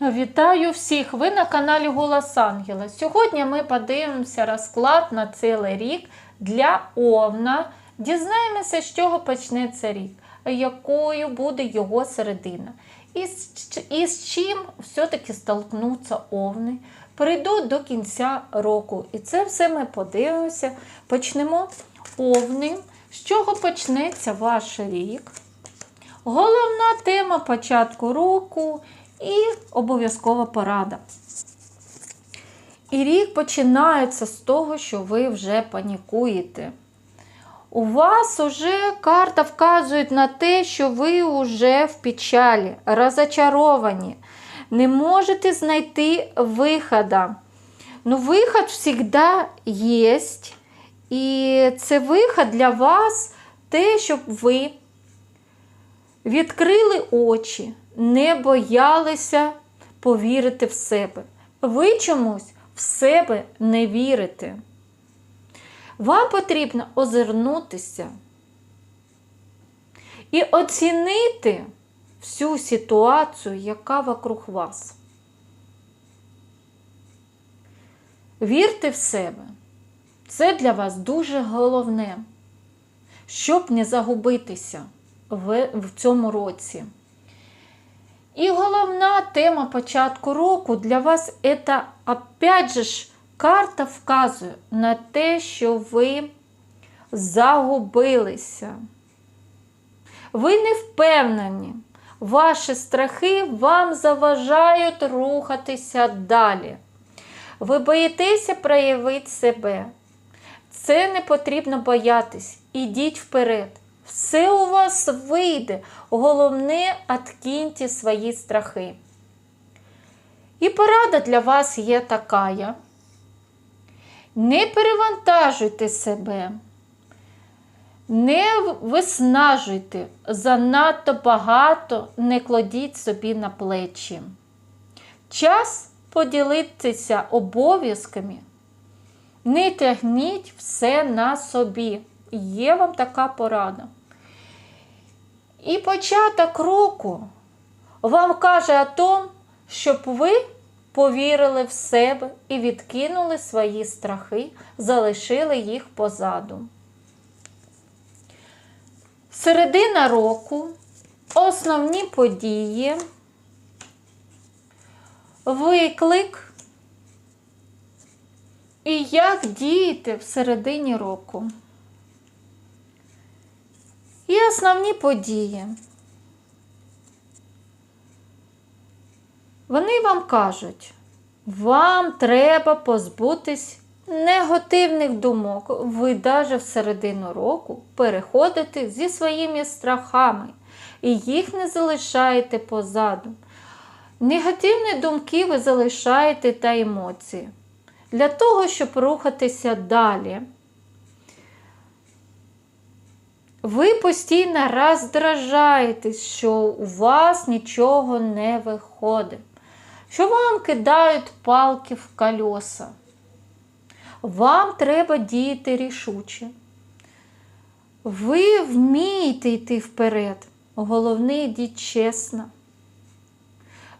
Вітаю всіх! Ви на каналі Голос Ангела. Сьогодні ми подивимося розклад на цілий рік для Овна. Дізнаємося, з чого почнеться рік, якою буде його середина. І з, і з чим все-таки столкнуться овни. Прийдуть до кінця року. І це все ми подивимося. Почнемо овни. З чого почнеться ваш рік? Головна тема початку року і обов'язкова порада. І рік починається з того, що ви вже панікуєте. У вас вже карта вказує на те, що ви вже в печалі, розочаровані, не можете знайти виходу. Ну, виход завжди є. І це виход для вас те, щоб ви відкрили очі, не боялися повірити в себе. Ви чомусь в себе не вірите. Вам потрібно озирнутися і оцінити всю ситуацію, яка вокруг вас. Вірте в себе. Це для вас дуже головне, щоб не загубитися в, цьому році. І головна тема початку року для вас це, опять же, ж, карта вказує на те, що ви загубилися. Ви не впевнені. Ваші страхи вам заважають рухатися далі. Ви боїтеся проявити себе. Це не потрібно боятись. Ідіть вперед. Все у вас вийде. Головне, откиньте свої страхи. І порада для вас є така. Не перевантажуйте себе, не виснажуйте, занадто багато не кладіть собі на плечі. Час поділитися обов'язками. Не тягніть все на собі. Є вам така порада. І початок року вам каже о том, щоб ви повірили в себе і відкинули свої страхи, залишили їх позаду. Середина року, основні події, виклик і як діяти в середині року. І основні події. Вони вам кажуть, вам треба позбутись негативних думок. Ви навіть в середину року переходите зі своїми страхами і їх не залишаєте позаду. Негативні думки ви залишаєте та емоції для того, щоб рухатися далі. Ви постійно роздражаєтесь, що у вас нічого не виходить, що вам кидають палки в колеса. Вам треба діяти рішуче. Ви вмієте йти вперед. Головне, йдіть чесно.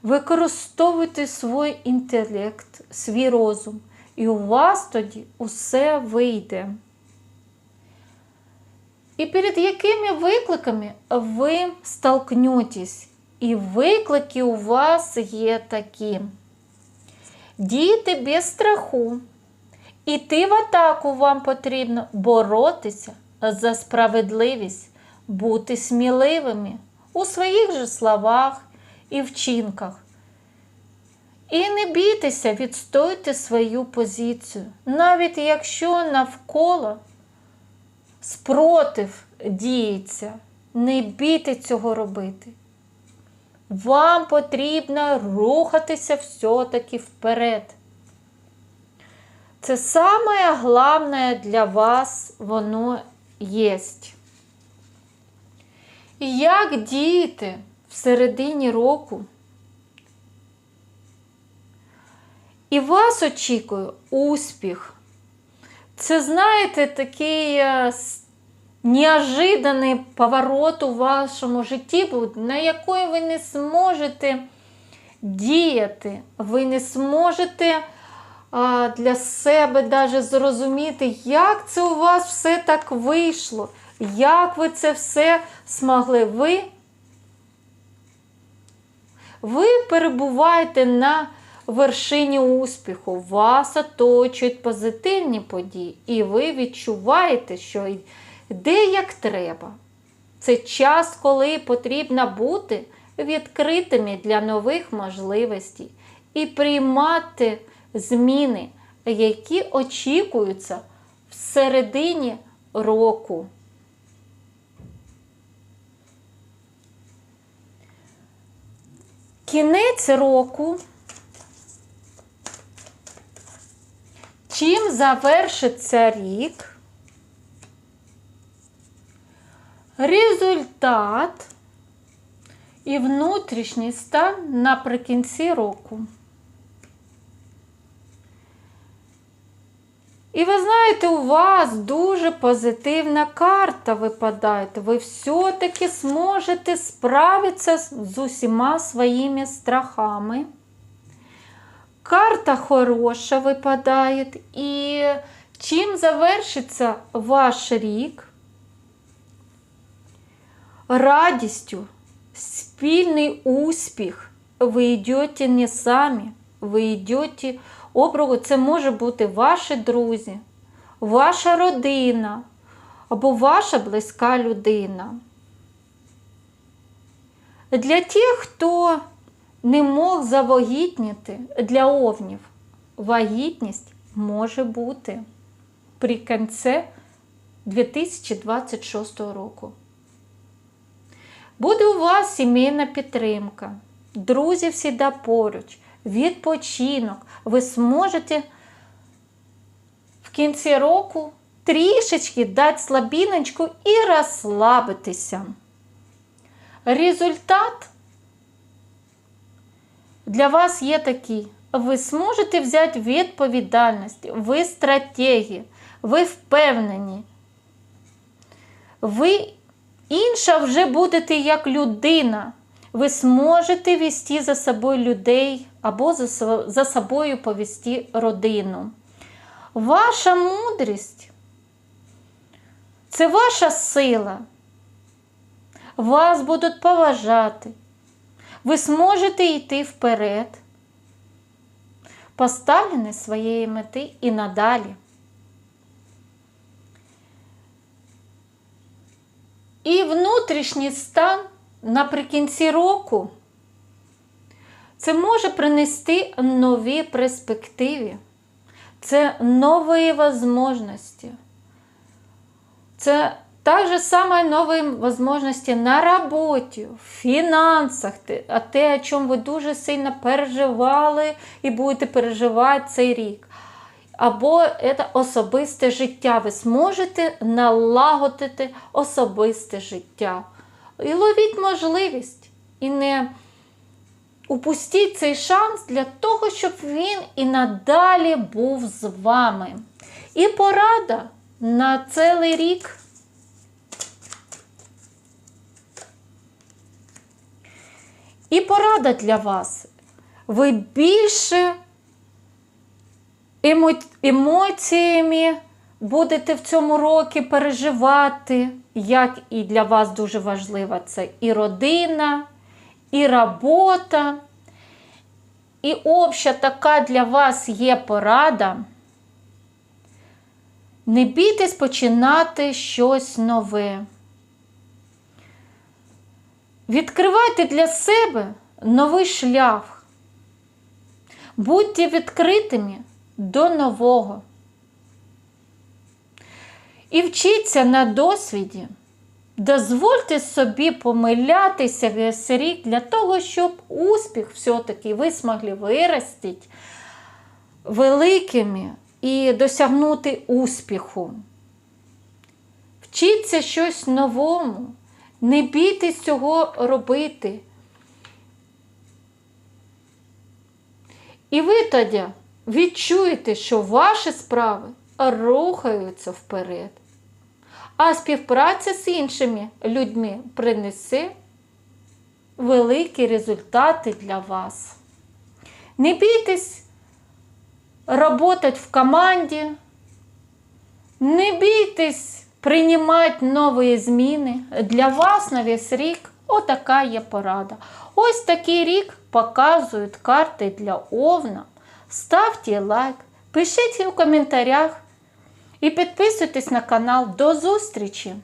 Використовуйте свій інтелект, свій розум, і у вас тоді усе вийде. І перед якими викликами ви столкнетесь? І виклики у вас є такі. Діяти без страху. Іти в атаку вам потрібно боротися за справедливість, бути сміливими у своїх же словах і вчинках. І не бійтеся, відстойте свою позицію, навіть якщо навколо спротив діється, не бійте цього робити. Вам потрібно рухатися все-таки вперед. Це саме головне для вас воно є. І як діяти в середині року? І вас очікує успіх. Це, знаєте, такий е, неожиданний поворот у вашому житті на який ви не зможете діяти. Ви не зможете для себе даже зрозуміти, як це у вас все так вийшло, як ви це все змогли. Ви, ви перебуваєте на вершині успіху, вас оточують позитивні події, і ви відчуваєте, що йде як треба. Це час, коли потрібно бути відкритими для нових можливостей і приймати зміни, які очікуються всередині року. Кінець року. Чим завершиться рік? Результат і внутрішній стан наприкінці року. І ви знаєте, у вас дуже позитивна карта випадає. Ви все-таки зможете справитися з усіма своїми страхами. Карта хороша випадає. І чим завершиться ваш рік? Радістю, спільний успіх. Ви йдете не самі, ви йдете обругу. Це може бути ваші друзі, ваша родина або ваша близька людина. Для тих, хто не мог завагітніти для овнів, вагітність може бути при кінці 2026 року. Буде у вас сімейна підтримка, друзі всіда поруч, відпочинок. Ви зможете в кінці року трішечки дати слабіночку і розслабитися. Результат для вас є такий. Ви зможете взяти відповідальність, ви стратегі, ви впевнені. Ви інша вже будете як людина. Ви зможете вести за собою людей або за собою повести родину. Ваша мудрість це ваша сила. Вас будуть поважати. Ви зможете йти вперед, поставлені своєї мети і надалі. І внутрішній стан наприкінці року це може принести нові перспективи, це нові можливості. Це так же самое новые возможности на роботі, в фінансах, а те, о чому ви дуже сильно переживали і будете переживати цей рік. Або це особисте життя. Ви зможете налагодити особисте життя. І ловіть можливість. І не упустіть цей шанс для того, щоб він і надалі був з вами. І порада на цілий рік. І порада для вас. Ви більше емо... емоціями будете в цьому році переживати, як і для вас дуже важлива це і родина, і робота. І обща така для вас є порада. Не бійтесь починати щось нове. Відкривайте для себе новий шлях. Будьте відкритими до нового. І вчіться на досвіді. Дозвольте собі помилятися весь рік для того, щоб успіх все-таки ви змогли виростити великими і досягнути успіху. Вчіться щось новому. Не бійтесь цього робити. І ви тоді відчуєте, що ваші справи рухаються вперед, а співпраця з іншими людьми принесе великі результати для вас. Не бійтесь работать в команді, не бійтесь приймати нові зміни. Для вас на весь рік отака є порада. Ось такий рік показують карти для Овна. Ставте лайк, пишіть в коментарях і підписуйтесь на канал. До зустрічі!